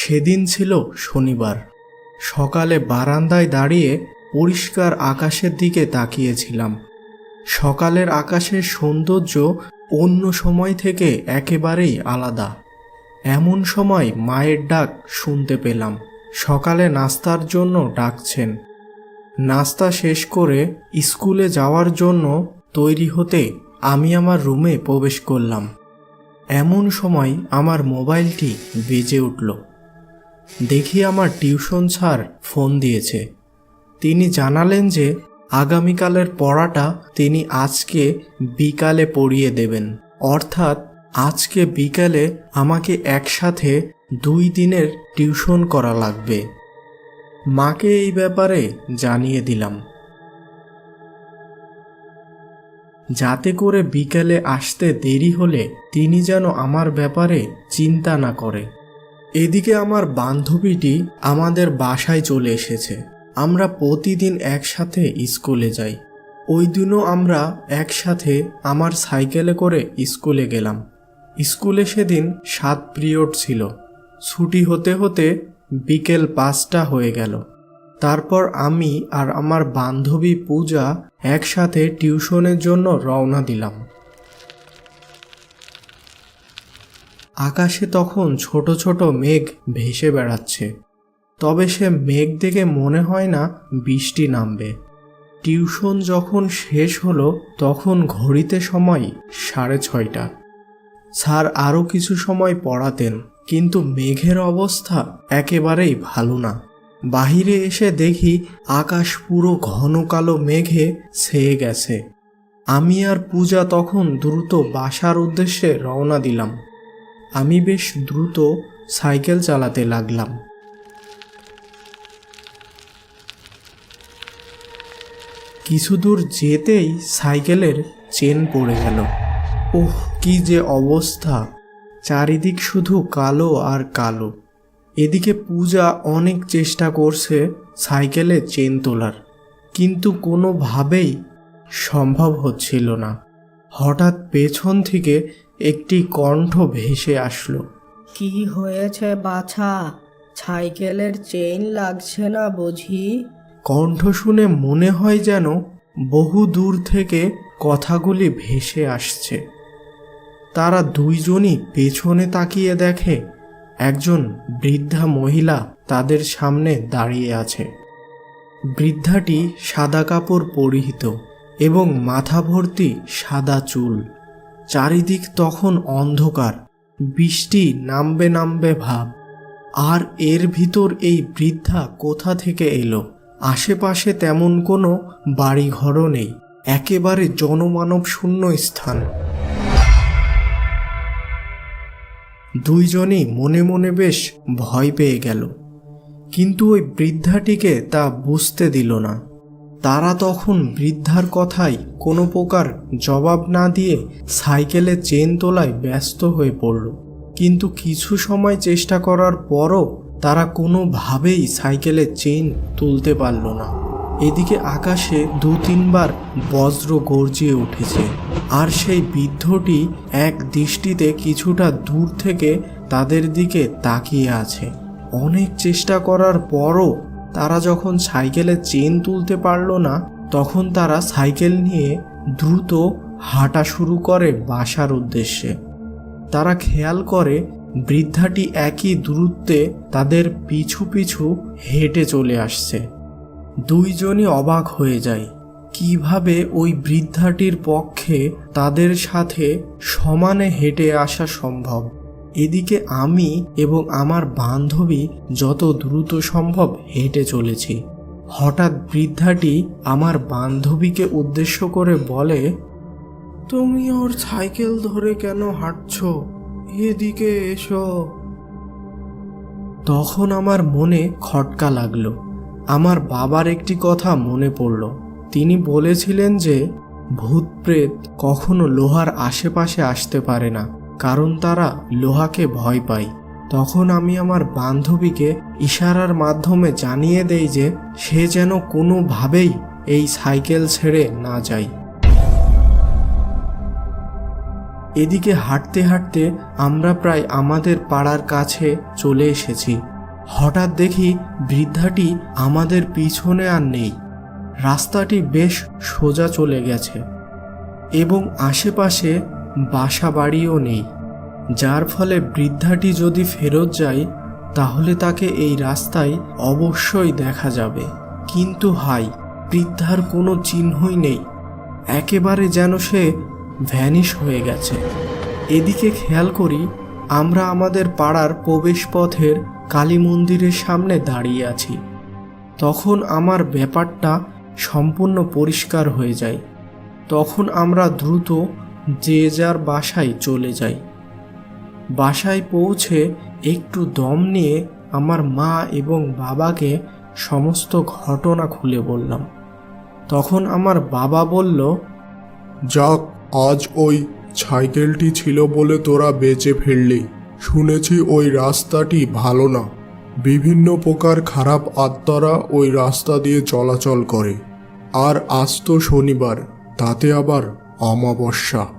সেদিন ছিল শনিবার। সকালে বারান্দায় দাঁড়িয়ে পরিষ্কার আকাশের দিকে তাকিয়েছিলাম। সকালের আকাশের সৌন্দর্য অন্য সময় থেকে একেবারেই আলাদা। এমন সময় মায়ের ডাক শুনতে পেলাম। সকালে নাস্তার জন্য ডাকছেন। নাস্তা শেষ করে স্কুলে যাওয়ার জন্য তৈরি হতে আমি আমার রুমে প্রবেশ করলাম। এমন সময় আমার মোবাইলটি বেজে উঠল। দেখি আমার টিউশন স্যার ফোন দিয়েছে। তিনি জানালেন যে আগামীকালের পড়াটা তিনি আজকে বিকালে পড়িয়ে দেবেন। অর্থাৎ আজকে বিকালে আমাকে একসাথে দুই দিনের টিউশন করা লাগবে। মাকে এই ব্যাপারে জানিয়ে দিলাম। যাতে করে বিকেলে আসতে দেরি হলে তিনি যেন আমার ব্যাপারে চিন্তা না করে। এদিকে আমার বান্ধবীটি আমাদের বাসায় চলে এসেছে। আমরা প্রতিদিন একসাথে স্কুলে যাই। ওই দিনও আমরা একসাথে আমার সাইকেলে করে স্কুলে গেলাম। স্কুলে সেদিন সাত পিরিয়ড ছিল। ছুটি হতে হতে বিকেল পাঁচটা হয়ে গেল। তারপর আমি আর আমার বান্ধবী পূজা একসাথে টিউশনের জন্য রওনা দিলাম। আকাশে তখন ছোট ছোট মেঘ ভেসে বেড়াচ্ছে। তবে সে মেঘ দেখে মনে হয় না বৃষ্টি নামবে। টিউশন যখন শেষ হলো, তখন ঘড়িতে সময় সাড়ে ছয়টা। স্যার আরও কিছু সময় পড়াতেন, কিন্তু মেঘের অবস্থা একেবারেই ভালো না। বাহিরে এসে দেখি আকাশ পুরো ঘন কালো মেঘে ছেয়ে গেছে। আমি আর পূজা তখন দ্রুত বাসার উদ্দেশ্যে রওনা দিলাম। আমি বেশ দ্রুত সাইকেল চালাতে লাগলাম। কিছু দূর যেতেই সাইকেলের চেন পড়ে গেল। ওহ, কি যে অবস্থা! চারিদিক শুধু কালো আর কালো। এদিকে পূজা অনেক চেষ্টা করছে সাইকেলে চেন তোলার, কিন্তু কোনোভাবেই সম্ভব হচ্ছিল না। হঠাৎ পেছন থেকে একটি কণ্ঠ ভেসে আসলো। কি হয়েছে বাছা? সাইকেলের চেইন লাগছে না বুঝি? কণ্ঠ শুনে মনে হয় যেন বহু দূর থেকে কথাগুলি ভেসে আসছে। তারা দুইজনই পেছনে তাকিয়ে দেখে একজন বৃদ্ধা মহিলা তাদের সামনে দাঁড়িয়ে আছে। বৃদ্ধাটি সাদা কাপড় পরিহিত এবং মাথা ভর্তি সাদা চুল। চারিদিক তখন অন্ধকার, বৃষ্টি নামবে নামবে ভাব। আর এর ভিতর এই বৃদ্ধা কোথা থেকে এলো? আশেপাশে তেমন কোনো বাড়িঘরও নেই, একেবারে জনমানব শূন্য স্থান। দুইজনই মনে মনে বেশ ভয় পেয়ে গেল, কিন্তু ওই বৃদ্ধাটিকে তা বুঝতে দিল না। তারা তখন বৃদ্ধার কথায় কোনো প্রকার জবাব না দিয়ে সাইকেলে চেন তোলায় ব্যস্ত হয়ে পড়ল। কিন্তু কিছু সময় চেষ্টা করার পরও তারা কোনোভাবেই সাইকেলে চেন তুলতে পারল না। এদিকে আকাশে দু তিনবার বজ্র গর্জিয়ে উঠেছে, আর সেই বৃদ্ধটি এক দৃষ্টিতে কিছুটা দূর থেকে তাদের দিকে তাকিয়ে আছে। অনেক চেষ্টা করার পরও তারা যখন সাইকেলের চেন তুলতে পারল না, তখন তারা সাইকেল নিয়ে দ্রুত হাঁটা শুরু করে বাসার উদ্দেশ্যে। তারা খেয়াল করে, বৃদ্ধাটি একই দূরত্বে তাদের পিছু পিছু হেঁটে চলে আসছে। দুইজনই অবাক হয়ে যায়, কীভাবে ওই বৃদ্ধাটির পক্ষে তাদের সাথে সমানে হেঁটে আসা সম্ভব? এদিকে আমি এবং আমার বান্ধবী যত দ্রুত সম্ভব হেঁটে চলেছি। হঠাৎ বৃদ্ধাটি আমার বান্ধবীকে উদ্দেশ্য করে বলে, তুমি ওর সাইকেল ধরে কেন হাঁটছ? এদিকে এসো। তখন আমার মনে খটকা লাগল। আমার বাবার একটি কথা মনে পড়ল। তিনি বলেছিলেন যে, ভূত প্রেত কখনো লোহার আশেপাশে আসতে পারে না। কারণ তারা লোহাকে ভয় পায়। তখন আমি আমার বান্ধবীকে ইশারার মাধ্যমে জানিয়ে দেই যে সে যেন কোনোভাবেই এই সাইকেল ছেড়ে না যায়। এদিকে হাঁটতে হাঁটতে আমরা প্রায় আমাদের পাড়ার কাছে চলে এসেছি। হঠাৎ দেখি বৃদ্ধাটি আমাদের পিছনে আর নেই। রাস্তাটি বেশ সোজা চলে গেছে এবং আশেপাশে বাসা বাড়িও নেই। যার ফলে বৃদ্ধাটি যদি ফেরত যায়, তাহলে তাকে এই রাস্তায় অবশ্যই দেখা যাবে। কিন্তু হাই, বৃদ্ধার কোনো চিহ্নই নেই। একেবারে যেন সে ভ্যানিশ হয়ে গেছে। এদিকে খেয়াল করি, আমরা আমাদের পাড়ার প্রবেশপথের কালী মন্দিরের সামনে দাঁড়িয়ে আছি। তখন আমার ব্যাপারটা সম্পূর্ণ পরিষ্কার হয়ে যায়। তখন আমরা দ্রুত যে যার বাসায় চলে যাই। বাসায় পৌঁছে একটু দম নিয়ে আমার মা এবং বাবাকে সমস্ত ঘটনা খুলে বললাম। তখন আমার বাবা বলল, যাক, আজ ওই সাইকেলটি ছিল বলে তোরা বেঁচে ফিরলি। শুনেছি ওই রাস্তাটি ভালো না। বিভিন্ন প্রকার খারাপ আত্মারা ওই রাস্তা দিয়ে চলাচল করে। আর আজ তো শনিবার, তাতে আবার অমাবস্যা।